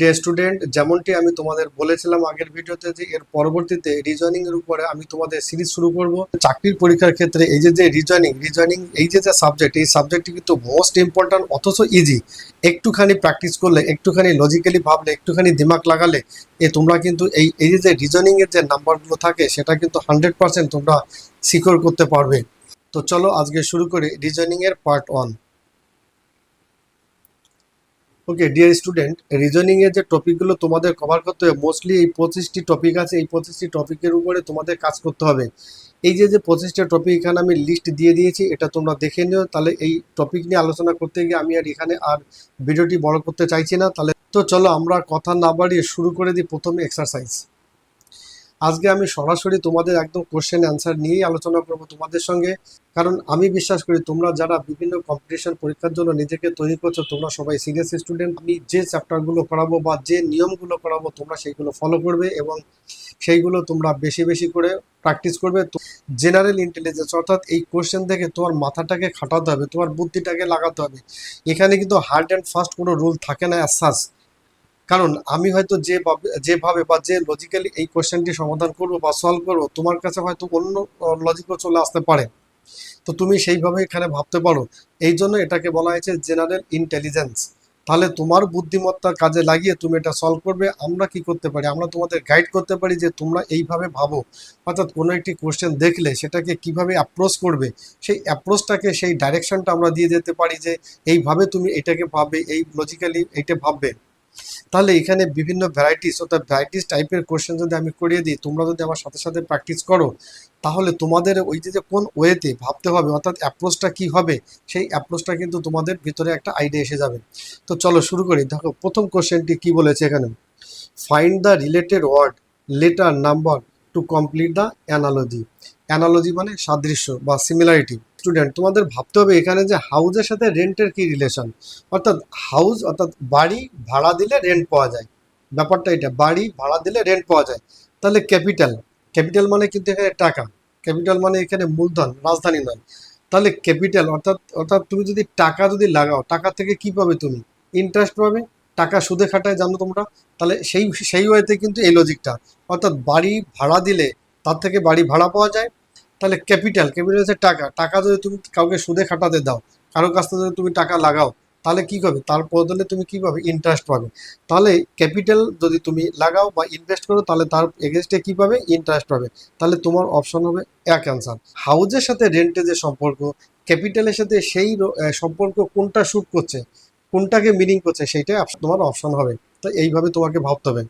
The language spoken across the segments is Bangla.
ডে স্টুডেন্ট যেমনটি আমি তোমাদের বলেছিলাম আগের ভিডিওতে যে এর পরবর্তীতে রিজনিং এর উপরে আমি তোমাদের সিরিজ শুরু করব। চাকরির পরীক্ষার ক্ষেত্রে এই যে যে রিজনিং রিজনিং এই যে যে সাবজেক্ট এই সাবজেক্টটি কিন্তু মোস্ট ইম্পর্ট্যান্ট অথচ ইজি একটুখানি প্র্যাকটিস করলে, একটুখানি লজিক্যালি ভাবলে, একটুখানি দিমাগ লাগালে, এ তোমরা কিন্তু এই এই যে রিজনিং এর যে নাম্বারগুলো থাকে, সেটা কিন্তু হান্ড্রেড পার্সেন্ট তোমরা সিকিউর করতে পারবে। তো চলো আজকে শুরু করি রিজনিং এর part one okay dear student reasoning এর যে টপিকগুলো তোমাদের কভার করতে হবে মোস্টলি এই পঁচিশটি টপিক আছে, এই পঁচিশটি টপিকের উপরে তোমাদের কাজ করতে হবে। এই যে যে পঁচিশটা টপিক এখানে আমি লিস্ট দিয়ে দিয়েছি, এটা তোমরা দেখে নিও, তাহলে এই টপিক নিয়ে আলোচনা করতে গিয়ে আমি আর এখানে আর ভিডিওটি বড় করতে চাইছি না, তাহলে তো চলো আমরা কথা না বাড়িয়ে শুরু করে দিই প্রথমে এক্সারসাইজ আজকে আমি সরাসরি তোমাদের একদম কোশ্চেন অ্যান্সার নিয়েই আলোচনা করব তোমাদের সঙ্গে। কারণ আমি বিশ্বাস করি তোমরা যারা বিভিন্ন কম্পিটিশন পরীক্ষার জন্য নিজেকে তৈরি করছ, তোমরা সবাই সিরিয়াস স্টুডেন্ট আমি যে চ্যাপ্টারগুলো করাবো বা যে নিয়মগুলো করাবো তোমরা সেইগুলো ফলো করবে এবং সেইগুলো তোমরা বেশি বেশি করে প্র্যাকটিস করবে। জেনারেল ইন্টেলিজেন্স অর্থাৎ এই কোশ্চেন থেকে তোমার মাথাটাকে খাটাতে হবে, তোমার বুদ্ধিটাকে লাগাতে হবে। এখানে কিন্তু হার্ড অ্যান্ড ফাস্ট কোনো রুল থাকে না অ্যাসাস কারণ আমি হয়তো যে যেভাবে বা যে লজিক্যালি এই কোয়েশ্চেনটি সমাধান করব বা সলভ করব, তোমার কাছে হয়তো অন্য লজিকও চলে আসতে পারে। তো তুমি সেইভাবে এখানে ভাবতে পারো। এই জন্য এটাকে বলা হয়েছে জেনারেল ইন্টেলিজেন্স তাহলে তোমার বুদ্ধিমত্তার কাজে লাগিয়ে তুমি এটা সলভ করবে, আমরা কি করতে পারি? আমরা তোমাদের গাইড করতে পারি যে তোমরা এইভাবে ভাবো। অর্থাৎ কোনো একটি কোশ্চেন দেখলে সেটাকে কীভাবে অ্যাপ্রোচ করবে, সেই অ্যাপ্রোচটাকে সেই ডাইরেকশনটা আমরা দিয়ে যেতে পারি যে এইভাবে তুমি এটাকে ভাববে, এই লজিক্যালি এটা ভাববে। তাহলে এখানে বিভিন্ন ভ্যারাইটিস অর্থাৎ ভ্যারাইটিস টাইপের কোশ্চেন যদি আমি করিয়ে দিই, তোমরা যদি আমার সাথে সাথে প্র্যাকটিস করো, তাহলে তোমাদের ওই যে কোন ওয়েতে ভাবতে হবে, অর্থাৎ অ্যাপ্রোচটা কি হবে, সেই অ্যাপ্রোচটা কিন্তু তোমাদের ভিতরে একটা আইডিয়া এসে যাবে। তো চলো শুরু করি। দেখো, প্রথম কোশ্চেনটি কি বলেছে এখানে? Find the related word letter number to complete the analogy analogy মানে সাদৃশ্য বা সিমিলারিটি স্টুডেন্ট তোমাদের ভাবতে হবে এখানে যে হাউজের সাথে রেন্টের কি রিলেশন অর্থাৎ হাউস অর্থাৎ বাড়ি ভাড়া দিলে রেন্ট পাওয়া যায়। ব্যাপারটা এটা, বাড়ি ভাড়া দিলে রেন্ট পাওয়া যায়। তাহলে ক্যাপিটাল ক্যাপিটাল মানে কিন্তু এখানে টাকা ক্যাপিটাল মানে এখানে মূলধন, রাজধানী নয়। তাহলে ক্যাপিটাল অর্থাৎ অর্থাৎ তুমি যদি টাকা যদি লাগাও, টাকা থেকে কি পাবে তুমি? ইন্টারেস্ট পাবে, টাকা সুদে খাটায়, জানো তোমরা? তাহলে সেই সেই ওয়েতে কিন্তু এই লজিকটা অর্থাৎ বাড়ি ভাড়া দিলে তার থেকে বাড়ি ভাড়া পাওয়া যায় তাহলে ক্যাপিটাল ক্যাপিটাল হচ্ছে টাকা। টাকা যদি তুমি কাউকে সুদে খাটাতে দাও, কারোর কাছ থেকে যদি তুমি টাকা লাগাও, তাহলে কি হবে তার বদলে তুমি কি পাবে? ইন্টারেস্ট পাবে। তাহলে ক্যাপিটাল যদি তুমি লাগাও বা ইনভেস্ট করো, তাহলে তার এগেনস্টে কি পাবে? ইন্টারেস্ট পাবে। তাহলে তোমার অপশন হবে এক অ্যান্সার হাউজের সাথে রেন্টের যে সম্পর্ক ক্যাপিটালের সাথে সেই সম্পর্ক কোনটা শ্যুট করছে, কোনটাকে মিনিং করছে, সেইটাই তোমার অপশন হবে। তো এইভাবে তোমাকে ভাবতে হবে।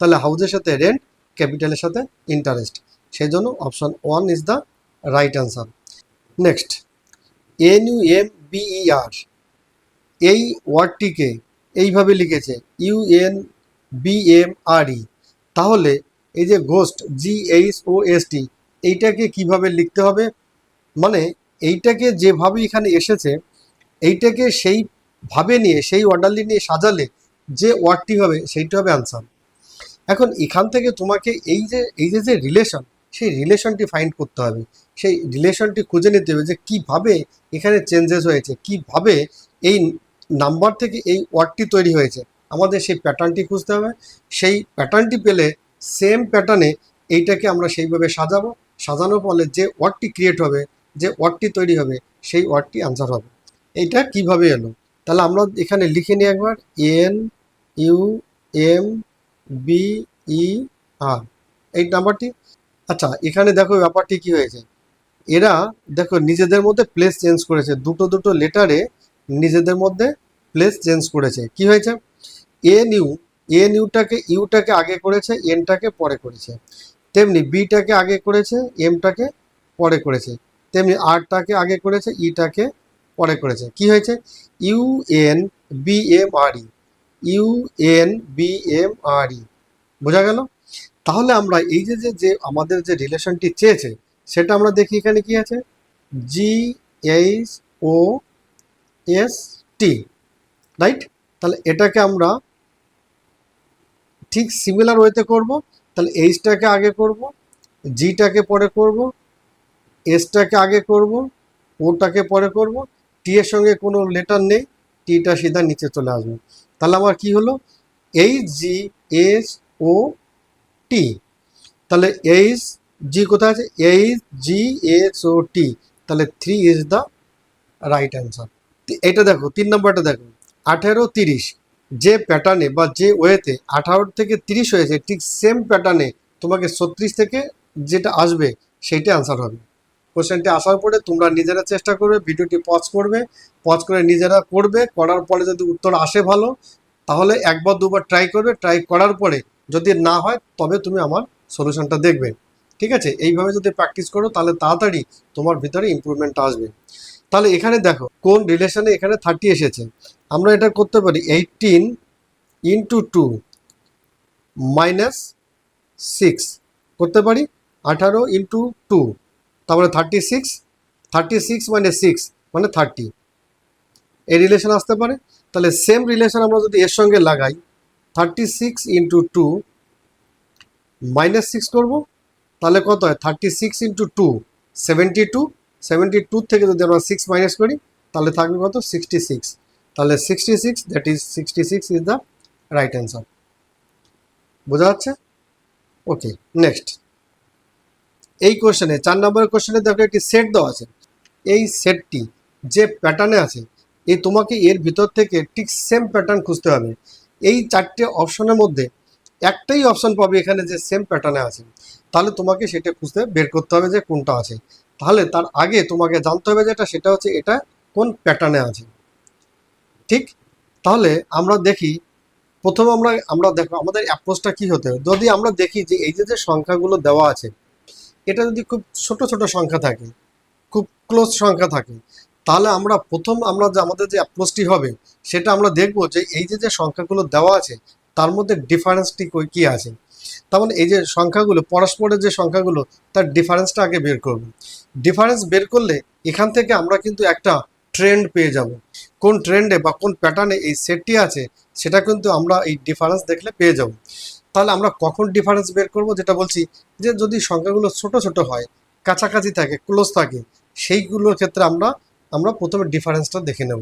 তাহলে হাউজের সাথে রেন্ট ক্যাপিটালের সাথে ইন্টারেস্ট সেই জন্য option one is the right answer next N U M B E R ওয়ার্ডটিকে এইভাবে লিখেছে U N B M R E তাহলে এই যে ghost G H O S T এইটাকে কীভাবে লিখতে হবে? মানে এইটাকে যেভাবে এখানে এসেছে, এইটাকে সেইভাবে নিয়ে, সেই অর্ডারলি নিয়ে সাজালে যে ওয়ার্ডটি হবে, সেইটা হবে অ্যান্সার এখন এখান থেকে তোমাকে এই যে এই যে যে রিলেশন সেই রিলেশনটি ফাইন্ড করতে হবে। সেই রিলেশনটি খুঁজে নিতে হবে যে কীভাবে এখানে চেঞ্জেস হয়েছে, কীভাবে এই নাম্বার থেকে এই ওয়ার্ডটি তৈরি হয়েছে। আমাদের সেই প্যাটার্নটি খুঁজতে হবে। সেই প্যাটার্নটি পেলে সেম প্যাটার্নে এইটাকে আমরা সেইভাবে সাজাবো। সাজানোর ফলে যে ওয়ার্ডটি ক্রিয়েট হবে, যে ওয়ার্ডটি তৈরি হবে, সেই ওয়ার্ডটি আনসার হবে। এইটা কীভাবে এলো? তাহলে আমরা এখানে লিখে নিই একবার। N U M B E R এই নাম্বারটি আচ্ছা এখানে দেখো ব্যাপারটি কি হয়েছে? এরা দেখো নিজেদের মধ্যে প্লেস চেঞ্জ করেছে। দুটো দুটো লেটারে নিজেদের মধ্যে প্লেস চেঞ্জ করেছে। কি হয়েছে? এন ইউ এন ইউটাকে ইউটাকে আগে করেছে এনটাকে পরে করেছে। তেমনি বিটাকে আগে করেছে এমটাকে পরে করেছে। তেমনি আরটাকে আগে করেছে ইটাকে পরে করেছে। কি হয়েছে? U N B M R E U N B M R E বোঝা গেল? তাহলে আমরা এই যে যে আমাদের যে রিলেশনটি চেয়েছে, সেটা আমরা দেখি এখানে কি আছে? G H O S T right তাহলে এটাকে আমরা ঠিক সিমিলার ওয়েতে করব। তাহলে এইচটাকে আগে করব জিটাকে পরে করব এসটাকে আগে করব ওটাকে পরে করব। টি এর সঙ্গে কোনো লেটার নেই টিটা সিধা নিচে চলে আসবে। তাহলে আমার কি হলো? H G S O T তাহলে এইচ জি কোথায় আছে? H G S O T তাহলে three is the right answer এটা দেখো, তিন নম্বরটা দেখো। আঠেরো তিরিশ। যে প্যাটার্নে বা যে ওয়েতে আঠারো থেকে তিরিশ হয়েছে, ঠিক সেম প্যাটার্নে তোমাকে ছত্রিশ থেকে যেটা আসবে, সেইটা আনসার হবে। কোশ্চেনটি আসার পরে তোমরা নিজেরা চেষ্টা করবে, ভিডিওটি পজ করবে। পজ করে নিজেরা করবে, করার পরে যদি উত্তর আসে ভালো, তাহলে একবার দুবার ট্রাই করবে। ট্রাই করার পরে যদি না হয়, তবে তুমি আমার সলিউশনটা দেখবে। ঠিক আছে? এইভাবে যদি প্র্যাকটিস করো, তাহলে তাড়াতাড়ি তোমার ভিতরে ইমপ্রুভমেন্ট আসবে। তাহলে এখানে দেখো, কোন রিলেশনে এখানে থার্টি এসেছে। আমরা এটা করতে পারি eighteen into two minus six করতে পারি আঠারো ইন্টু টু তারপরে থার্টি সিক্স থার্টি সিক্স মানে সিক্স মানে থার্টি এই রিলেশন আসতে পারে। তাহলে সেম রিলেশন আমরা যদি এর সঙ্গে লাগাই thirty six into two minus six করব, তাহলে কত হয়? Thirty six into two seventy two seventy two থেকে যদি আমরা সিক্স মাইনাস করি, তাহলে থাকবে কত? সিক্সটি সিক্স তাহলে sixty six that is sixty six is the right answer বোঝা যাচ্ছে? ওকে নেক্সট এই কোশ্চেনে চার নম্বরের কোশ্চেনে দেখো একটি সেট দেওয়া আছে। এই সেটটি যে প্যাটার্নে আছে, এই তোমাকে এর ভিতর থেকে ঠিক সেম প্যাটার্ন খুঁজতে হবে। এই চারটে অপশনের মধ্যে একটাই অপশন পাবে এখানে যে সেম প্যাটার্নে আছে। তাহলে তোমাকে সেটা খুঁজতে বের করতে হবে যে কোনটা আছে। তাহলে তার আগে তোমাকে জানতে হবে যেটা সেটা হচ্ছে এটা কোন প্যাটার্নে আছে। ঠিক? তাহলে আমরা দেখি, প্রথম আমরা আমরা দেখো আমাদের অ্যাপ্রোচটা কি হতে যদি আমরা দেখি যে এই যে যে সংখ্যাগুলো দেওয়া আছে, এটা যদি খুব ছোট ছোট সংখ্যা থাকে, খুব ক্লোজ সংখ্যা থাকে তাহলে আমরা প্রথম আমরা যে আমাদের যে অ্যাপ্রোচটি হবে, সেটা আমরা দেখব যে এই যে যে সংখ্যাগুলো দেওয়া আছে, তার মধ্যে ডিফারেন্সটি কি আছে? তার মানে এই যে সংখ্যাগুলো, পরস্পরের যে সংখ্যাগুলো, তার ডিফারেন্সটা আগে বের করব। ডিফারেন্স বের করলে এখান থেকে আমরা কিন্তু একটা ট্রেন্ড পেয়ে যাব। কোন ট্রেন্ডে বা কোন প্যাটার্নে এই সেটটি আছে, সেটা কিন্তু আমরা এই ডিফারেন্স দেখলে পেয়ে যাব। তাহলে আমরা কখন ডিফারেন্স বের করব? যেটা বলছি যে যদি সংখ্যাগুলো ছোট ছোট হয়, কাছাকাছি থাকে ক্লোজ থাকে, সেইগুলোর ক্ষেত্রে আমরা আমরা প্রথমে ডিফারেন্সটা দেখে নেব।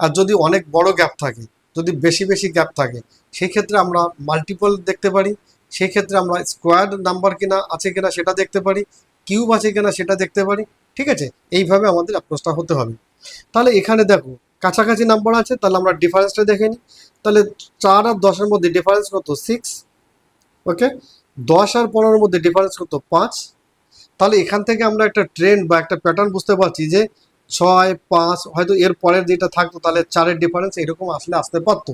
আর যদি অনেক বড় গ্যাপ থাকে, যদি বেশি বেশি গ্যাপ থাকে সেই ক্ষেত্রে আমরা মাল্টিপল দেখতে পারি সেই ক্ষেত্রে আমরা স্কোয়ার নাম্বার কিনা আছে কিনা সেটা দেখতে পারি কিউব আছে কিনা সেটা দেখতে পারি, ঠিক আছে? এইভাবে আমাদের অ্যাপ্রোচটা হতে হবে। তাহলে এখানে দেখো, কাছাকাছি নাম্বার আছে, তাহলে আমরা ডিফারেন্সটা দেখে নিই। তাহলে চার আর দশের মধ্যে ডিফারেন্স কত? সিক্স ওকে দশ আর পনেরোর মধ্যে ডিফারেন্স কত? পাঁচ। তাহলে এখান থেকে আমরা একটা ট্রেন্ড বা একটা প্যাটার্ন বুঝতে পারছি যে ছয়, পাঁচ, হয়তো এর পরের যেটা থাকতো তাহলে চারের ডিফারেন্স এরকম আসলে আসতে পারতো।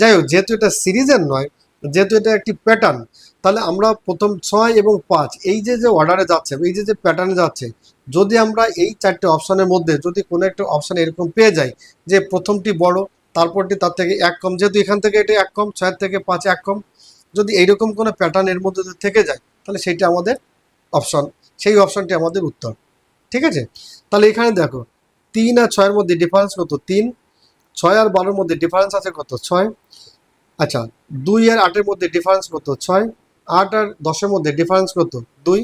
যাই হোক, যেহেতু এটা সিরিজের নয়, যেহেতু এটা একটি প্যাটার্ন তাহলে আমরা প্রথম ছয় এবং পাঁচ, এই যে যে অর্ডারে যাচ্ছে, এই যে যে প্যাটার্নে যাচ্ছে, যদি আমরা এই চারটে অপশানের মধ্যে যদি কোনো একটা অপশান এরকম পেয়ে যাই, যে প্রথমটি বড়, তারপরটি তার থেকে এক কম, যেহেতু এখান থেকে এটা এক কম, ছয়ের থেকে পাঁচ এক কম, যদি এইরকম কোনো প্যাটার্ন এর মধ্যে থেকে যায়, তাহলে সেটা আমাদের অপশন সেই অপশনটি আমাদের উত্তর। ঠিক আছে? তাহলে এখানে দেখো, তিন আর ছয়ের মধ্যে ডিফারেন্স কত? তিন। ছয় আর বারোর মধ্যে ডিফারেন্স আছে কত? ছয়। আচ্ছা দুই আর আটের মধ্যে ডিফারেন্স কত? ছয়। আট আর দশের মধ্যে ডিফারেন্স কত? দুই।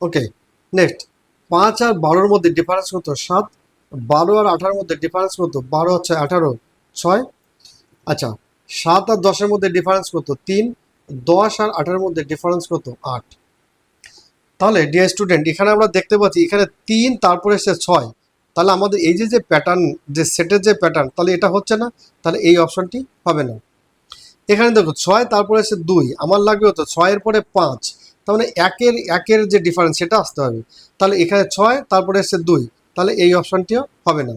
ওকে নেক্সট পাঁচ আর বারোর মধ্যে ডিফারেন্স কত? সাত। বারো আর আঠারোর মধ্যে ডিফারেন্স কত? বারো আর ছয় আঠারো। ছয়। আচ্ছা সাত আর দশের মধ্যে ডিফারেন্স কত? তিন। দশ আর আঠারোর মধ্যে ডিফারেন্স কত? আট। তাহলে ডিয়ার স্টুডেন্ট এখানে আমরা দেখতে পাচ্ছি, এখানে তিন, তারপরে এসে ছয়। তাহলে আমাদের এই যে যে প্যাটার্ন যে সেটের যে প্যাটার্ন তাহলে এটা হচ্ছে না? তাহলে এই অপশনটি হবে না। এখানে দেখো, ছয়, তারপরে এসে দুই। আমার লাগবে হতো ছয়ের পরে পাঁচ। তার মানে একের একের যে ডিফারেন্স সেটা আসতে হবে। তাহলে এখানে ছয়, তারপরে এসে দুই। তাহলে এই অপশানটিও হবে না।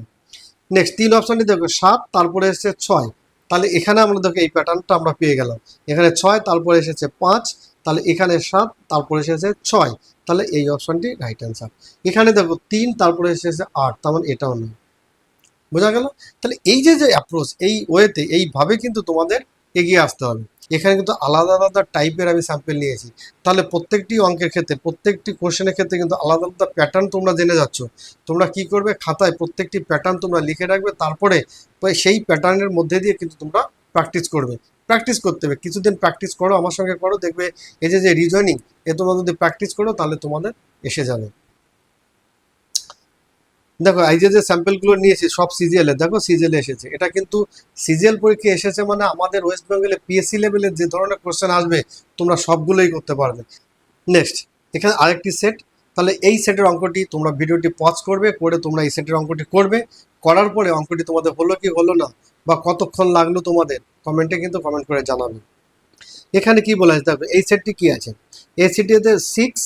নেক্সট তিন অপশানটি দেখো, সাত, তারপরে এসেছে ছয়। তাহলে এখানে আমরা দেখো, এই প্যাটার্নটা আমরা পেয়ে গেলাম। এখানে ছয়, তারপরে এসেছে পাঁচ। তাহলে এখানে সাত, তারপরে এসেছে ছয়। তাহলে এই অপশনটি রাইট অ্যান্সার এখানে দেখো তিন, তারপরে এসেছে আট, তার মানে এটাও নেই। বোঝা গেল? তাহলে এই যে যে অ্যাপ্রোচ এই ওয়েতে এইভাবে কিন্তু তোমাদের এগিয়ে আসতে হবে। এখানে কিন্তু আলাদা আলাদা টাইপের আমি স্যাম্পেল নিয়েছি। তাহলে প্রত্যেকটি অঙ্কের ক্ষেত্রে, প্রত্যেকটি কোশ্চেনের ক্ষেত্রে কিন্তু আলাদা আলাদা প্যাটার্ন তোমরা জেনে যাচ্ছ। তোমরা কি করবে? খাতায় প্রত্যেকটি প্যাটার্ন তোমরা লিখে রাখবে। তারপরে সেই প্যাটার্নের মধ্যে দিয়ে কিন্তু তোমরা প্র্যাকটিস করবে। প্র্যাকটিস করতে হবে। কিছুদিন প্র্যাকটিস করো, আমার সঙ্গে করো, দেখবে এই যে যে রিজনিং এ তোমরা যদি প্র্যাকটিস করো, তাহলে তোমাদের এসে যাবে। দেখো, এই যে যে স্যাম্পেলগুলো নিয়েছি, সব সিজিএল দেখো সিজিএল এসেছে। এটা কিন্তু সিজিএল পরীক্ষা এসেছে মানে আমাদের ওয়েস্ট বেঙ্গলে পিএসসি লেভেলের যে ধরনের কোশ্চেন আসবে, তোমরা সবগুলোই করতে পারবে। নেক্সট এখানে আরেকটি সেট তাহলে এই সেটের অঙ্কটি তোমরা ভিডিওটি পজ করবে, করে তোমরা এই সেটের অঙ্কটি করবে। করার পরে অঙ্কটি তোমাদের হলো কি হলো না বা কতক্ষণ লাগল তোমাদের কমেন্টে কিন্তু কমেন্ট করে জানাবে। এখানে কি বলা দেখো, এই সেটটি কি আছে? এই সেটটিতে six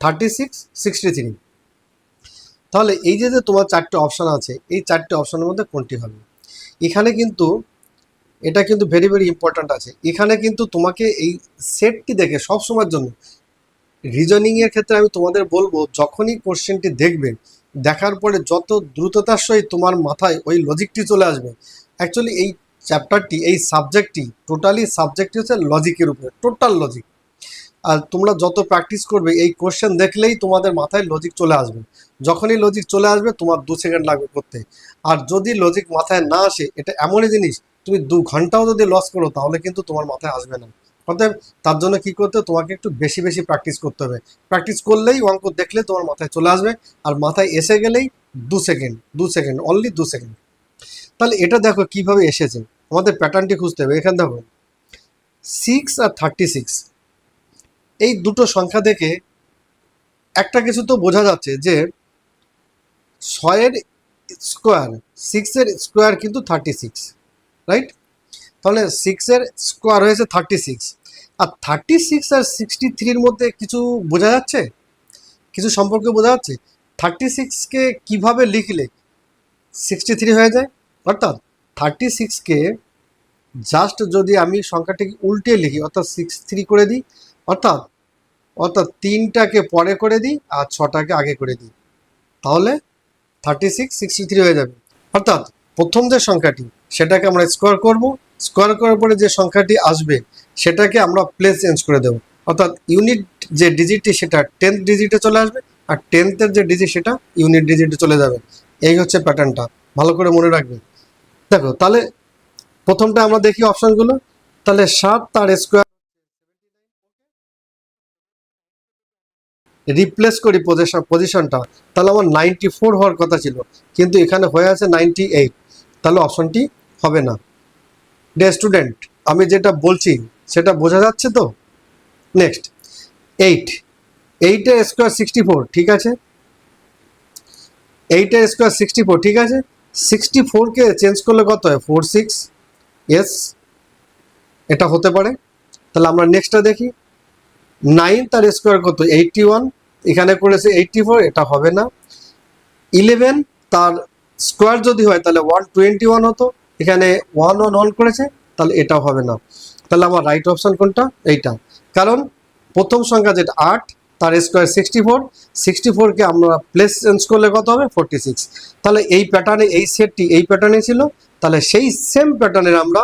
thirty six sixty three তাহলে এই যে যে তোমার চারটে অপশান আছে, এই চারটে অপশানের মধ্যে কোনটি হবে? এখানে কিন্তু, এটা কিন্তু ভেরি ভেরি ইম্পর্ট্যান্ট আছে। এখানে কিন্তু তোমাকে এই সেটটি দেখে সব সময়ের জন্য রিজনিংয়ের ক্ষেত্রে আমি তোমাদের বলব, যখনই কোশ্চেনটি দেখবে দেখার পরে যত দ্রুততার সহিত তোমার মাথায় ওই লজিকটি চলে আসবে অ্যাকচুয়ালি এই চ্যাপ্টারটি এই সাবজেক্টটি টোটালি সাবজেক্টটি হচ্ছে লজিকের উপরে টোটাল লজিক আর তোমরা যত প্র্যাকটিস করবে, এই কোশ্চেন দেখলেই তোমাদের মাথায় লজিক চলে আসবে। যখনই লজিক চলে আসবে, তোমার দু সেকেন্ড লাগবে করতে। আর যদি লজিক মাথায় না আসে, এটা এমনই জিনিস, তুমি দু ঘন্টাও যদি লস করো, তাহলে কিন্তু তোমার মাথায় আসবে না। অতএব তার জন্য কি করতে? তোমাকে একটু বেশি বেশি প্র্যাকটিস করতে হবে। প্র্যাকটিস করলেই অঙ্ক দেখলে তোমার মাথায় চলে আসবে আর মাথায় এসে গেলেই দু সেকেন্ড দু সেকেন্ড অনলি দু সেকেন্ড তাহলে এটা দেখো কীভাবে এসেছে। আমাদের প্যাটার্নটি খুঁজতে হবে। এখানে দেখো সিক্স আর থার্টি সিক্স এই দুটো সংখ্যা থেকে একটা কিছু তো বোঝা যাচ্ছে যে ছয়ের স্কোয়ার সিক্সের স্কোয়ার কিন্তু থার্টি সিক্স রাইট তাহলে সিক্সের স্কোয়ার হয়েছে থার্টি সিক্স আর থার্টি সিক্স আর সিক্সটি থ্রির মধ্যে কিছু বোঝা যাচ্ছে? কিছু সম্পর্কে বোঝা যাচ্ছে? থার্টি সিক্সকে কীভাবে লিখলে সিক্সটি থ্রি হয়ে যায়? অর্থাৎ থার্টি সিক্সকে জাস্ট যদি আমি সংখ্যাটিকে উল্টে লিখি, অর্থাৎ সিক্স থ্রি করে দিই, অর্থাৎ অর্থাৎ তিনটাকে পরে করে দিই আর ছটাকে আগে করে দিই, তাহলে থার্টি সিক্স সিক্সটি থ্রি হয়ে যাবে। অর্থাৎ প্রথম যে সংখ্যাটি, সেটাকে আমরা স্কোয়ার করব। স্কোয়ার করার পরে যে সংখ্যাটি আসবে, সেটাকে আমরা প্লেস চেঞ্জ করে দেবো। অর্থাৎ ইউনিট যে ডিজিটটি সেটা টেন্থ ডিজিটে চলে আসবে, আর টেন্থের যে ডিজিট সেটা ইউনিট ডিজিটে চলে যাবে। এই হচ্ছে প্যাটার্নটা ভালো করে মনে রাখবে। দেখো, তাহলে প্রথমটা আমরা দেখি অপশনগুলো তাহলে সাত তার স্কোয়ার রিপ্লেস করি পজিশন পজিশনটা তাহলে আমার নাইনটি ফোর হওয়ার কথা ছিল। কিন্তু এখানে হয়ে আছে নাইনটি এইট তাহলে অপশনটি হবে না। ডে স্টুডেন্ট, আমি যেটা বলছি, সেটা বোঝা যাচ্ছে তো? নেক্সট, এইট এইটের স্কোয়ার সিক্সটি ফোর, ঠিক আছে? এইটের স্কোয়ার সিক্সটি ফোর, ঠিক আছে? সিক্সটি ফোরকে চেঞ্জ করলে কত হয়? ফোর সিক্স, এস, এটা হতে পারে। তাহলে আমরা নেক্সটটা দেখি। নাইন তার স্কোয়ার কত? এইটটি ওয়ান, এখানে করেছে এইটটি ফোর, এটা হবে না। ইলেভেন তার স্কোয়ার যদি হয়, তাহলে ওয়ান টোয়েন্টি ওয়ান হতো। এখানে ওয়ান ওয়ান ওয়ান করেছে, তাহলে এটাও হবে না। তাহলে আমার রাইট অপশান কোনটা? এইটা। কারণ প্রথম সংখ্যা যেটা আট, তার স্কোয়ার সিক্সটি ফোর সিক্সটি ফোরকে আমরা প্লেস চেঞ্জ করলে কত হবে? ফোরটি সিক্স তাহলে এই প্যাটার্নে এই সেটটি এই প্যাটার্নে ছিল, তাহলে সেই সেম প্যাটার্নের আমরা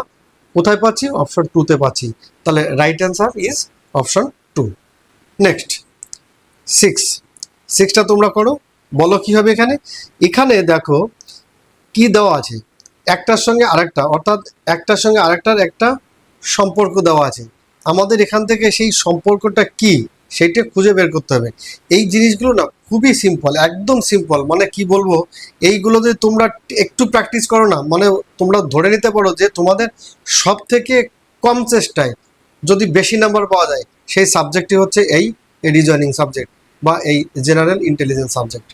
কোথায় পাচ্ছি? অপশন টুতে পাচ্ছি। তাহলে right answer is option two next six সিক্সটা তোমরা করো। বলো কি হবে এখানে? এখানে দেখো, কি দেওয়া আছে? একটার সঙ্গে আরেকটা, অর্থাৎ একটার সঙ্গে আরেকটার একটা সম্পর্ক দেওয়া আছে। আমাদের এখান থেকে সেই সম্পর্কটা কি সেটা খুঁজে বের করতে হবে। এই জিনিসগুলো না খুবই সিম্পল একদম সিম্পল মানে কি বলব? এইগুলো যদি তোমরা একটু প্র্যাকটিস করো না মানে তোমরা ধরে নিতে পারো যে তোমাদের সব থেকে কম চেষ্টায় যদি বেশি নাম্বার পাওয়া যায়, সেই সাবজেক্টটি হচ্ছে এই রিজনিং সাবজেক্ট বা এই জেনারেল ইন্টেলিজেন্স সাবজেক্ট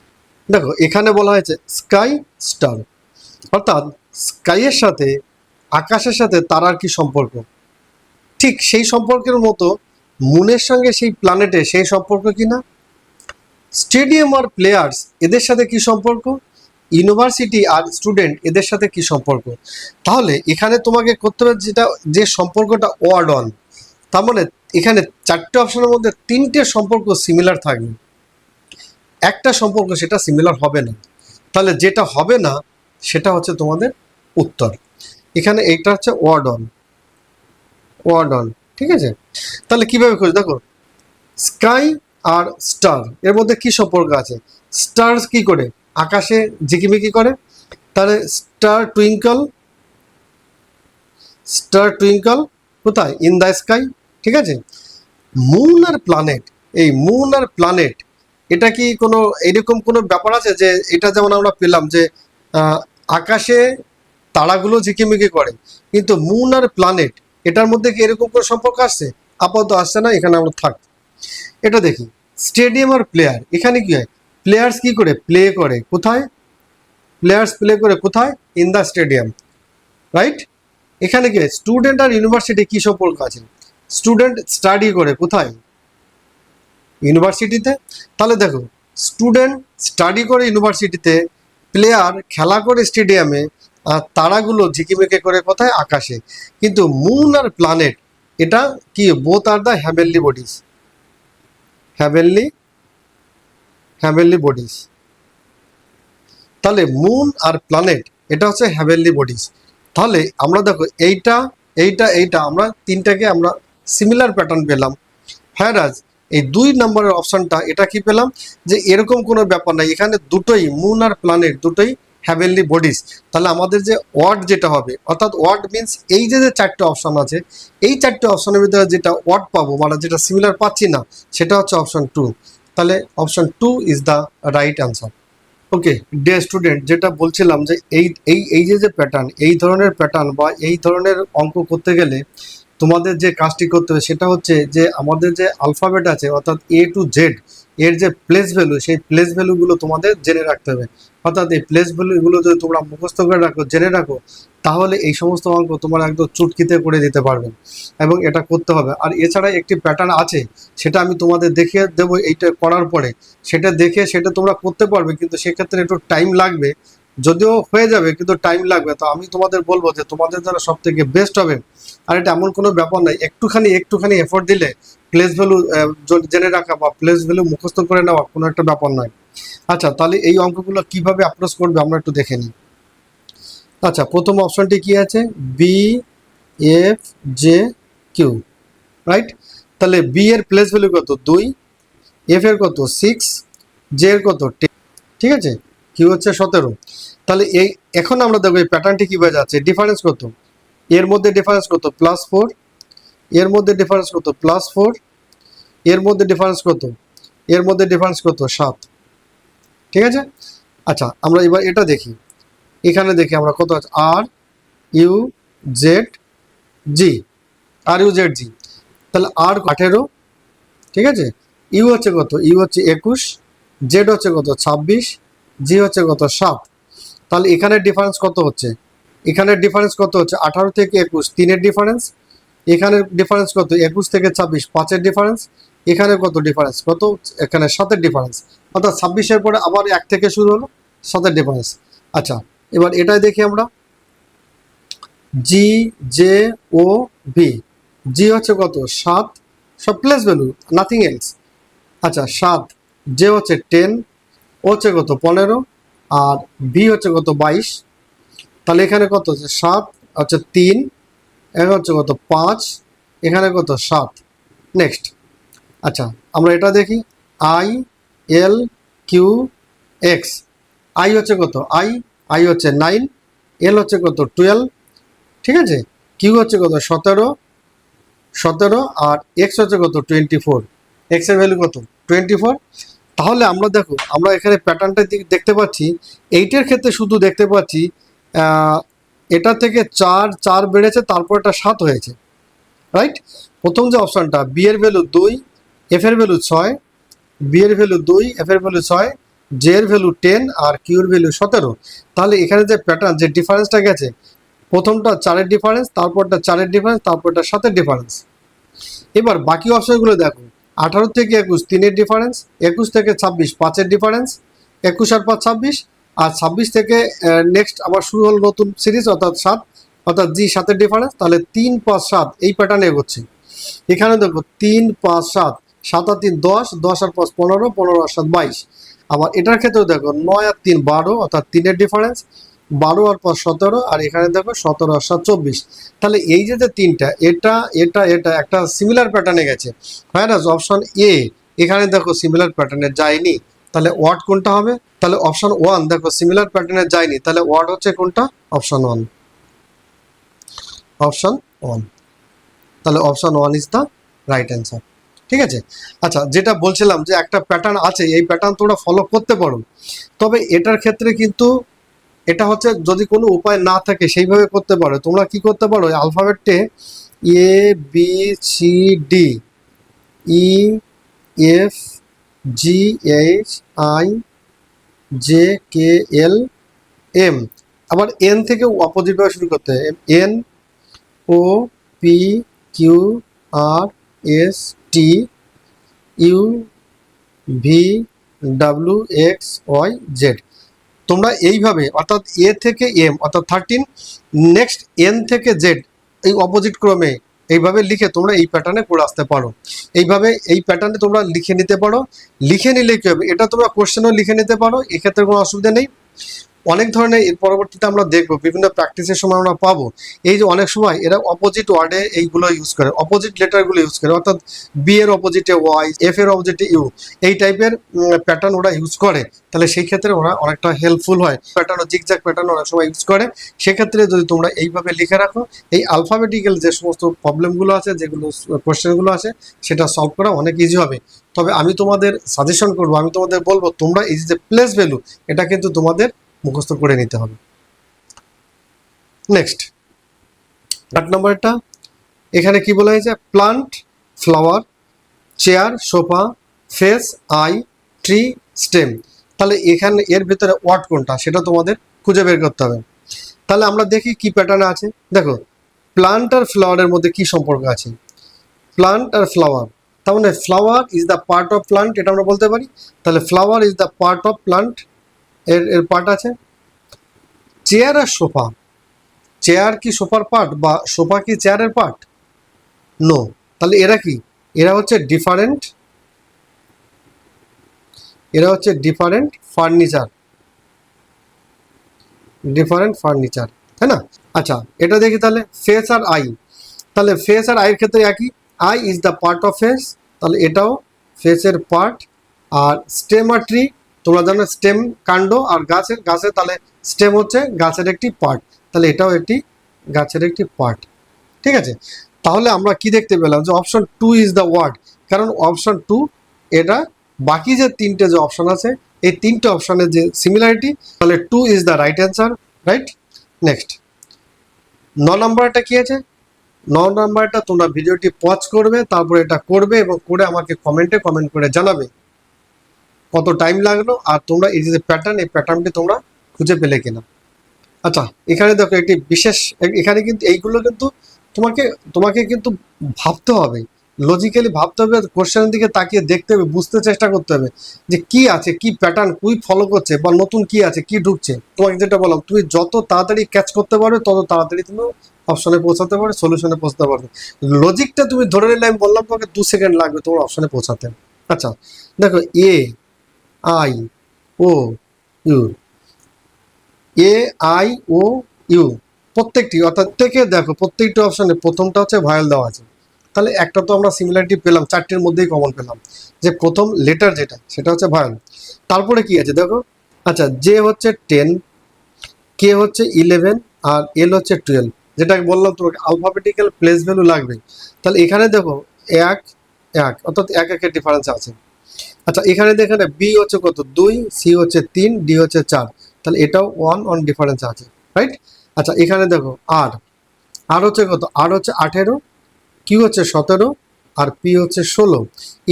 দেখো, এখানে বলা হয়েছে স্কাই স্টার অর্থাৎ স্কাইয়ের সাথে, আকাশের সাথে তারার কি সম্পর্ক? ঠিক সেই সম্পর্কের মতো মুনের সঙ্গে সেই প্ল্যানেটে সেই সম্পর্ক কি না? স্টেডিয়াম আর প্লেয়ার্স এদের সাথে কি সম্পর্ক? ইউনিভার্সিটি আর স্টুডেন্ট এদের সাথে কি সম্পর্ক? তাহলে এখানে তোমাকে করতে হবে যেটা, যে সম্পর্কটা ওয়ার্ড অন তার মানে এখানে চারটে অপশনের মধ্যে তিনটে সম্পর্ক সিমিলার থাকবে। একটা সম্পর্ক সেটা সিমিলার হবে না। তাহলে যেটা হবে না, সেটা হচ্ছে তোমাদের উত্তর। এখানে এইটা হচ্ছে ওয়ার্ড অন ওয়ার্ড অন ঠিক আছে? তাহলে কীভাবে খুঁজ দেখো, স্কাই আর স্টার, এর মধ্যে কি সম্পর্ক আছে? স্টার কি করে? আকাশে ঝিকিমিকি করে। তাহলে স্টার টুইঙ্কল স্টার টুইঙ্কল কোথায়? ইন দ্য স্কাই, ঠিক আছে? মুন আর প্ল্যানেট, এই মুন আর প্ল্যানেট, এটা কি কোনো এরকম কোনো ব্যাপার আছে যে এটা যেমন আমরা পেলাম যে আকাশে তারাগুলো ঝিকিমিকি করে। কিন্তু মুন আর প্ল্যানেট এটার মধ্যে কি এরকম কোনো সম্পর্ক আসছে? আপাতত আসছে না, এখানে আমরা থাক। এটা দেখি স্টেডিয়াম আর প্লেয়ার এখানে কি হয়? প্লেয়ার্স কি করে? প্লে করে, কোথায়? প্লেয়ার্স প্লে করে কোথায়? ইন দ্য স্টেডিয়াম রাইট এখানে কি স্টুডেন্ট আর ইউনিভার্সিটি কি সম্পর্ক আছে? স্টুডেন্ট স্টাডি করে কোথায়? ইউনিভার্সিটিতে তাহলে দেখো স্টুডেন্ট স্টাডি করে ইউনিভার্সিটিতে প্লেয়ার খেলা করে স্টেডিয়ামে তারাগুলো ঝিকিমিকি করে কোথায়? আকাশে। কিন্তু মুন আর প্ল্যানেট, এটা কি? Both are the heavenly bodies heavenly heavenly bodies তাহলে মুন আর প্ল্যানেট, এটা হচ্ছে হ্যাভেনলি বডিজ তাহলে আমরা দেখো, এইটা এইটা এইটা, আমরা তিনটাকে আমরা সিমিলার প্যাটার্ন পেলাম। হ্যারাজ এই দুই নম্বরের অপশনটা এটা কি পেলাম? যে এরকম কোনো ব্যাপার নাই। এখানে দুটোই, মুন আর প্ল্যানেট দুটোই হ্যাভেনলি বডিস তাহলে আমাদের যে ওয়ার্ড যেটা হবে, অর্থাৎ ওয়ার্ড মিন্স এই যে যে চারটে অপশন আছে, এই চারটে অপশনের ভিতরে যেটা ওয়ার্ড পাবো মানে যেটা সিমিলার পাচ্ছি না, সেটা হচ্ছে অপশন টু তাহলে option two is the right answer okay dear student যেটা বলছিলাম যে এই এই এই যে যে প্যাটার্ন এই ধরনের প্যাটার্ন বা এই ধরনের অঙ্ক করতে গেলে তোমাদের যে কাজটি করতে হবে সেটা হচ্ছে যে আমাদের যে আলফাবেট আছে, অর্থাৎ এ টু জেড এর যে প্লেস ভ্যালু সেই প্লেস ভ্যালুগুলো তোমাদের জেনে রাখতে হবে। অর্থাৎ এই প্লেস ভ্যালুগুলো যদি তোমরা মুখস্থ করে রাখো, জেনে রাখো, তাহলে এই সমস্ত অঙ্ক তোমরা একদম চুটকিতে করে দিতে পারবে এবং এটা করতে হবে। আর এছাড়া একটি প্যাটার্ন আছে, সেটা আমি তোমাদের দেখিয়ে দেবো, এইটা করার পরে। সেটা দেখে সেটা তোমরা করতে পারবে, কিন্তু সেক্ষেত্রে একটু টাইম লাগবে। যদিও হয়ে যাবে, কিন্তু টাইম লাগবে। তো আমি তোমাদের বলব যে তোমাদের দ্বারা সব থেকে বেস্ট হবে আর এটা এমন কোনো ব্যাপার নাই। একটুখানি একটুখানি এফোর্ট দিলে প্লেস ভ্যালু জেনে রাখা বা প্লেস ভ্যালু মুখস্থ করে নেওয়া কোনো একটা ব্যাপার নয়। আচ্ছা তাহলে এই অঙ্কগুলো কীভাবে অ্যাপ্রোচ করবে আমরা একটু দেখে নিই। আচ্ছা প্রথম অপশনটি কি আছে? B F J Q right তাহলে বি এর প্লেস ভ্যালু কত? দুই। এফ এর কত? সিক্স জে এর কত? ঠিক আছে? কিউ হচ্ছে সতেরো। তাহলে এই, এখন আমরা দেখব এই প্যাটার্নটি কীভাবে যাচ্ছে। ডিফারেন্স কত? এর মধ্যে ডিফারেন্স কত? প্লাস ফোর এর মধ্যে ডিফারেন্স কত? প্লাস ফোর এর মধ্যে ডিফারেন্স কত? এর মধ্যে ডিফারেন্স কত? সাত। ঠিক আছে? আচ্ছা আমরা এবার এটা দেখি। এখানে দেখি আমরা কত আছে? R U Z G R U Z G তাহলে আর আঠেরো। ঠিক আছে? ইউ হচ্ছে কত? ইউ হচ্ছে একুশ। জেড হচ্ছে কত? ছাব্বিশ। জি হচ্ছে কত? সাত। তাহলে এখানে ডিফারেন্স কত হচ্ছে? এখানের ডিফারেন্স কত হচ্ছে? আঠারো থেকে একুশ, তিনের ডিফারেন্স এখানের ডিফারেন্স কত? একুশ থেকে ছাব্বিশ, পাঁচের ডিফারেন্স এখানে কত ডিফারেন্স কত? এখানে সাতের ডিফারেন্স অর্থাৎ ছাব্বিশের পরে আবার এক থেকে শুরু হলো, সাতের ডিফারেন্স আচ্ছা এবার এটাই দেখি আমরা। জি জে ও ভি জি হচ্ছে কত? সাত। সব প্লেস ভ্যালু নাথিং এলস আচ্ছা সাত। জে হচ্ছে টেন ও হচ্ছে কত? পনেরো। আর বি হচ্ছে কত? বাইশ। তাহলে এখানে কত হচ্ছে সাত, হচ্ছে তিন, এখানে হচ্ছে কত পাঁচ, এখানে কত সাত। নেক্সট আচ্ছা আমরা এটা দেখি। I L Q X I হচ্ছে কত? আই আই হচ্ছে নাইন এল হচ্ছে কত? টুয়েলভ ঠিক আছে? কিউ হচ্ছে কত? সতেরো। সতেরো আর এক্স হচ্ছে কত? টোয়েন্টি ফোর এক্সের ভ্যালু কত? টোয়েন্টি ফোর তাহলে আমরা দেখো, আমরা এখানে প্যাটার্নটা দেখতে পাচ্ছি। এইটের ক্ষেত্রে শুধু দেখতে পাচ্ছি এটা থেকে চার চার বেড়েছে তারপর এটা সাত হয়েছে রাইট প্রথম যে অপশানটা বি এর ভ্যালু দুই এফ এর ভ্যালু ছয় বি এর ভ্যালু দুই এফ এর ভ্যালু ছয় জে এর ভ্যালু টেন আর কিউর ভ্যালু সতেরো। তাহলে এখানে যে প্যাটার্ন যে ডিফারেন্সটা গেছে, প্রথমটা চারের ডিফারেন্স তারপরটা চারের ডিফারেন্স তারপরটা সাতের ডিফারেন্স এবার বাকি অপশনগুলো দেখো, আঠারো থেকে একুশ, তিনের ডিফারেন্স একুশ থেকে ছাব্বিশ, পাঁচের ডিফারেন্স একুশ আর পাঁচ, ছাব্বিশ আর ছাব্বিশ থেকে নেক্সট আবার শুরু হলো নতুন সিরিজ অর্থাৎ সাত, অর্থাৎ জি সাতের ডিফারেন্স তাহলে তিন পাঁচ সাত, এই প্যাটার্নে এগোচ্ছে। এখানে দেখো, তিন পাঁচ সাত সাত আর তিন দশ দশ আর পাঁচ পনেরো পনেরো আর সাত বাইশ। আবার এটার ক্ষেত্রেও দেখো, নয় আর তিন বারো, অর্থাৎ তিনের ডিফারেন্স বারো আর পাঁচ সতেরো, আর এখানে দেখো, সতেরো আর সাত চব্বিশ। তাহলে এই যে যে তিনটা, এটা এটা এটা, একটা সিমিলার প্যাটার্নে গেছে। হ্যাঁ অপশন এ এখানে দেখো সিমিলার প্যাটার্নে যায়নি। তাহলে ওয়ার্ড কোনটা হবে? তাহলে অপশন ওয়ান দেখো সিমিলার প্যাটার্নে যায়নি, তাহলে ওয়ার্ড হচ্ছে কোনটা? অপশন ওয়ান অপশন ওয়ান তাহলে option one is the right answer ঠিক আছে? আচ্ছা যেটা বলছিলাম যে একটা প্যাটার্ন আছে, এই প্যাটার্ন তোমরা ফলো করতে পারো। তবে এটার ক্ষেত্রে কিন্তু এটা হচ্ছে যদি কোনো উপায় না থাকে, সেইভাবে করতে পারো। তোমরা কি করতে পারো অ্যালফাবেটে A B C D E F G H I J K L M আবার এন থেকে অপোজিট ভাবে শুরু করতে N O P Q R S T U V W X Y Z তোমরা এইভাবে, অর্থাৎ এ থেকে এম অর্থাৎ থার্টিন নেক্সট এন থেকে জেড এই অপোজিট ক্রমে এইভাবে লিখে তোমরা এই প্যাটার্নে করে আসতে পারো। এইভাবে এই প্যাটার্নে তোমরা লিখে নিতে পারো। লিখে নিলে কি হবে? এটা তোমরা কোশ্চেনও লিখে নিতে পারো, এক্ষেত্রে কোনো অসুবিধা নেই। অনেক ধরনের এর পরবর্তীতে আমরা দেখব, বিভিন্ন প্র্যাকটিসের সময় আমরা পাবো। এই যে অনেক সময় এরা অপোজিট ওয়ার্ডে এইগুলো ইউজ করে অপোজিট লেটারগুলো ইউজ করে, অর্থাৎ বি এর অপোজিটে ওয়াই এফ এর অপোজিটে ইউ এই টাইপের প্যাটার্ন ওরা ইউজ করে। তাহলে সেই ক্ষেত্রে ওরা অনেকটা হেল্পফুল হয়। প্যাটার্ন জিগজ্যাগ প্যাটার্ন অনেক সময় ইউজ করে। সেক্ষেত্রে যদি তোমরা এইভাবে লিখে রাখো, এই আলফাবেটিক্যাল যে সমস্ত প্রবলেমগুলো আছে, যেগুলো কোশ্চেনগুলো আছে, সেটা সলভ করা অনেক ইজি হবে। তবে আমি তোমাদের সাজেশন করব, আমি তোমাদের বলব, তোমরা এই যে প্লেস ভ্যালু এটা কিন্তু তোমাদের মুখস্থ করে নিতে হবে। নেক্সট আট নম্বরটা এখানে কি বলা হয়েছে? Plant flower chair sofa face eye tree stem তাহলে এখানে এর ভিতরে ওয়ার্ড কোনটা? সেটা তোমাদের খুঁজে বের করতে হবে। তাহলে আমরা দেখি কি প্যাটার্ন আছে। দেখো প্লান্ট আর ফ্লাওয়ারের মধ্যে কি সম্পর্ক আছে? প্লান্ট আর ফ্লাওয়ার তার মানে flower is the part of plant এটা আমরা বলতে পারি। তাহলে flower is the part of plant এর এর পার্ট আছে? চেয়ার আর সোফা চেয়ার কি সোফার পার্ট বা সোফা কি চেয়ারের পার্ট নো তাহলে এরা কি? এরা হচ্ছে ডিফারেন্ট এরা হচ্ছে ডিফারেন্ট ফার্নিচার ডিফারেন্ট ফার্নিচার তাই না? আচ্ছা এটা দেখি তাহলে ফেস আর আই তাহলে ফেস আর আইয়ের ক্ষেত্রে একই। Eye is the part of face তাহলে এটাও ফেসের পার্ট আর স্টেম আর ট্রি তোমরা জানো স্টেম কাণ্ড আর গাছের গাছের তাহলে স্টেম হচ্ছে গাছের একটি পার্ট তাহলে এটাও একটি গাছের একটি পার্ট ঠিক আছে? তাহলে আমরা কি দেখতে পেলাম? যে option two is the word কারণ অপশন টু এটা বাকি যে তিনটে যে অপশন আছে, এই তিনটে অপশনের যে সিমিলারিটি তাহলে two is the right answer right next ন নাম্বারটা কি আছে? ন নাম্বারটা তোমরা ভিডিওটি পজ করবে, তারপর এটা করবে এবং করে আমাকে কমেন্টে কমেন্ট করে জানাবে। কত টাইম লাগল আর তোমরা এই যে প্যাটার্ন এই প্যাটার্নটি তোমরা খুঁজে পেলে কিনা। আচ্ছা এখানে দেখো একটি বিশেষ, এখানে কিন্তু এইগুলো কিন্তু তোমাকে তোমাকে কিন্তু ভাবতে হবে। লজিক্যালি ভাবতে হবে কোশ্চেনের দিকে তাকিয়ে দেখতে হবে, বুঝতে চেষ্টা করতে হবে যে কি আছে, কি প্যাটার্ন কুই ফলো করছে বা নতুন কি আছে, কি ঢুকছে। তোমাকে যেটা বললাম, তুমি যত তাড়াতাড়ি ক্যাচ করতে পারবে, তত তাড়াতাড়ি তুমি অপশনে পৌঁছাতে পারবে সলিউশনে পৌঁছতে পারবে। লজিকটা তুমি ধরে নিলে, আমি বললাম তোমাকে দু সেকেন্ড লাগবে তোমার অপশনে পৌঁছাতে। আচ্ছা দেখো A I, O, U. A, I, O, U. প্রত্যেকটি, অর্থাৎ থেকে দেখো, প্রত্যেকটি অপশনে প্রথমটা হচ্ছে ভায়াল দেওয়া আছে। তাহলে একটা তো আমরা সিমিলারিটি পেলাম, চারটির মধ্যেই কমন পেলাম। যে প্রথম লেটার যেটা, সেটা হচ্ছে ভায়াল তারপরে কি আছে দেখো? আচ্ছা জে হচ্ছে টেন কে হচ্ছে ইলেভেন আর এল হচ্ছে টুয়েলভ যেটা বললাম তোমাকে আলফাবেটিক্যাল প্লেস ভ্যালু লাগবে তাহলে এখানে দেখো, এক এক, অর্থাৎ এক, একের ডিফারেন্স আছে। আচ্ছা এখানে দেখেন বি হচ্ছে কত? দুই সি হচ্ছে তিন ডি হচ্ছে চার। তাহলে এটাও ওয়ান ওয়ান ডিফারেন্স আছে রাইট আচ্ছা এখানে দেখো আর আর হচ্ছে কত? আর হচ্ছে আঠেরো কিউ হচ্ছে সতেরো, আর পি হচ্ছে ষোলো।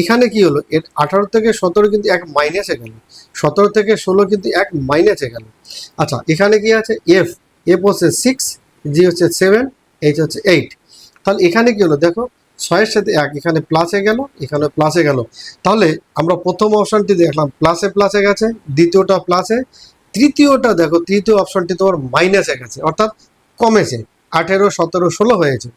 এখানে কি হলো? এর আঠারো থেকে সতেরো কিন্তু এক মাইনাসে গেল। সতেরো থেকে ষোলো কিন্তু এক মাইনাসে গেল। আচ্ছা এখানে কি আছে? এফ এফ হচ্ছে সিক্স জি হচ্ছে সেভেন এইচ হচ্ছে এইট তাহলে এখানে কি হলো? দেখো ছয়ের সাথে এক, এখানে প্লাসে গেল, এখানে প্লাসে গেল। তাহলে আমরা প্রথম অপশনটি দেখলাম প্লাসে প্লাসে গেছে, দ্বিতীয়টা প্লাসে তৃতীয়টা দেখো, তৃতীয় অপশনটি তোমার মাইনাসে গেছে, অর্থাৎ কমেছে, আঠেরো, সতেরো, ষোলো হয়েছে।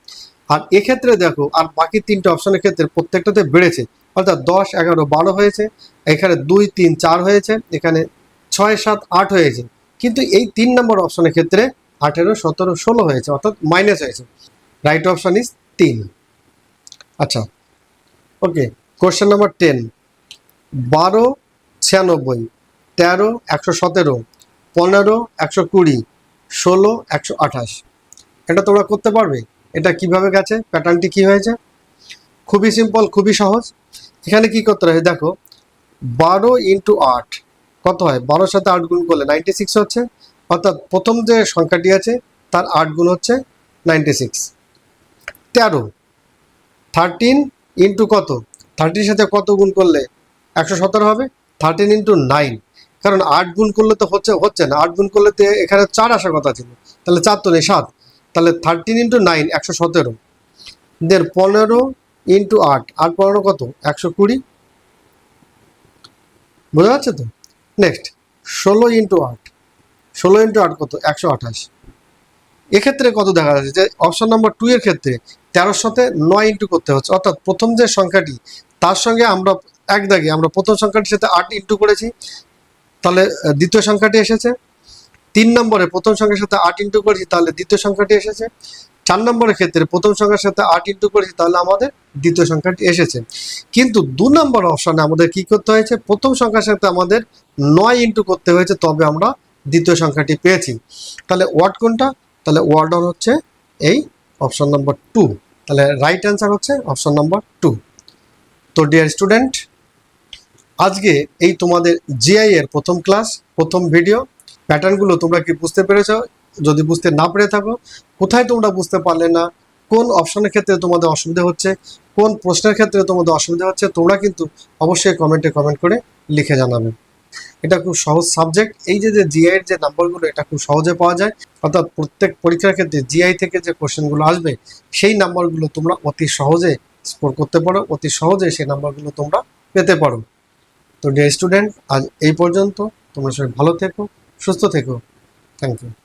আর এক্ষেত্রে দেখো, আর বাকি তিনটে অপশনের ক্ষেত্রে প্রত্যেকটাতে বেড়েছে, অর্থাৎ দশ, এগারো, বারো হয়েছে, এখানে দুই, তিন, চার হয়েছে, এখানে ছয়, সাত, আট হয়েছে। কিন্তু এই তিন নম্বর অপশনের ক্ষেত্রে আঠেরো, সতেরো, ষোলো হয়েছে, অর্থাৎ মাইনাস হয়েছে। রাইট অপশন ইজ তিন। আচ্ছা। ওকে কোশ্চেন নাম্বার টেন বারো, ছিয়ানব্বই, তেরো, একশো সতেরো, পনেরো, একশো কুড়ি, ষোলো, একশো আঠাশ। এটা তোমরা করতে পারবে। এটা কীভাবে গেছে? প্যাটার্নটি কি হয়েছে? খুবই সিম্পল খুবই সহজ। এখানে কি করতে হবে দেখো, বারো ইন্টু আট, কত হয়? বারোর সাথে আট গুণ করলে নাইনটি সিক্স হচ্ছে। অর্থাৎ প্রথম যে সংখ্যাটি আছে, তার আট গুণ হচ্ছে নাইনটি সিক্স তেরো থার্টিন ইন্টু কত? থার্টির সাথে কত গুণ করলে একশো সতেরো হবে? থার্টিন ইন্টু নাইন কারণ আট গুণ করলে তো হচ্ছে হচ্ছে না। আট গুণ করলে তো এখানে চার আসার কথা ছিল। তাহলে চার তো নেই, সাত। তাহলে থার্টিন ইন্টু নাইন একশো সতেরো। দেন পনেরো ইন্টু আট। আট পনেরো কত? একশো কুড়ি। বোঝা যাচ্ছে তো? নেক্সট ষোলো ইন্টু আট। ষোলো ইন্টু আট কত? একশো আঠাশ। এক্ষেত্রে কত দেখা যাচ্ছে? যে অপশন নম্বর টু এর ক্ষেত্রে তেরোর সাথে নয় ইন্টু করতে হচ্ছে। অর্থাৎ প্রথম যে সংখ্যাটি, তার সঙ্গে আমরা এক দাগে আমরা প্রথম সংখ্যাটির সাথে আট ইন্টু করেছি, তাহলে দ্বিতীয় সংখ্যাটি এসেছে। তিন নম্বরে প্রথম সংখ্যার সাথে আট ইন্টু করেছি, তাহলে দ্বিতীয় সংখ্যাটি এসেছে। চার নম্বরের ক্ষেত্রে প্রথম সংখ্যার সাথে আট ইন্টু করেছি, তাহলে আমাদের দ্বিতীয় সংখ্যাটি এসেছে। কিন্তু দু নম্বর অপশানে আমাদের কি করতে হয়েছে? প্রথম সংখ্যার সাথে আমাদের নয় ইন্টু করতে হয়েছে, তবে আমরা দ্বিতীয় সংখ্যাটি পেয়েছি। তাহলে ওয়ার্ড কোনটা? তাহলে ওয়ার্ড হচ্ছে এই অপশান নম্বর টু। তাহলে রাইট অ্যান্সার হচ্ছে অপশন নম্বর টু তো ডিয়ার স্টুডেন্ট আজকে এই তোমাদের জিআই এর প্রথম ক্লাস প্রথম ভিডিও প্যাটার্নগুলো তোমরা কি বুঝতে পেরেছ? যদি বুঝতে না পেরে থাকো, কোথায় তোমরা বুঝতে পারলে না? কোন অপশনের ক্ষেত্রে তোমাদের অসুবিধা হচ্ছে? কোন প্রশ্নের ক্ষেত্রে তোমাদের অসুবিধা হচ্ছে? তোমরা কিন্তু অবশ্যই কমেন্টে কমেন্ট করে লিখে জানাবে। এটা খুব সহজ সাবজেক্ট এই যে যে জিআই এর যে নাম্বারগুলো এটা খুব সহজে পাওয়া যায়। অর্থাৎ প্রত্যেক পরীক্ষার ক্ষেত্রে জিআই থেকে যে কোশ্চেনগুলো আসবে, সেই নাম্বারগুলো তোমরা অতি সহজে স্কোর করতে পারো, অতি সহজে সেই নাম্বারগুলো তোমরা পেতে পারো। তো ডিয়ার স্টুডেন্ট আজ এই পর্যন্ত। তোমরা সবাই ভালো থেকো, সুস্থ থেকো। Thank you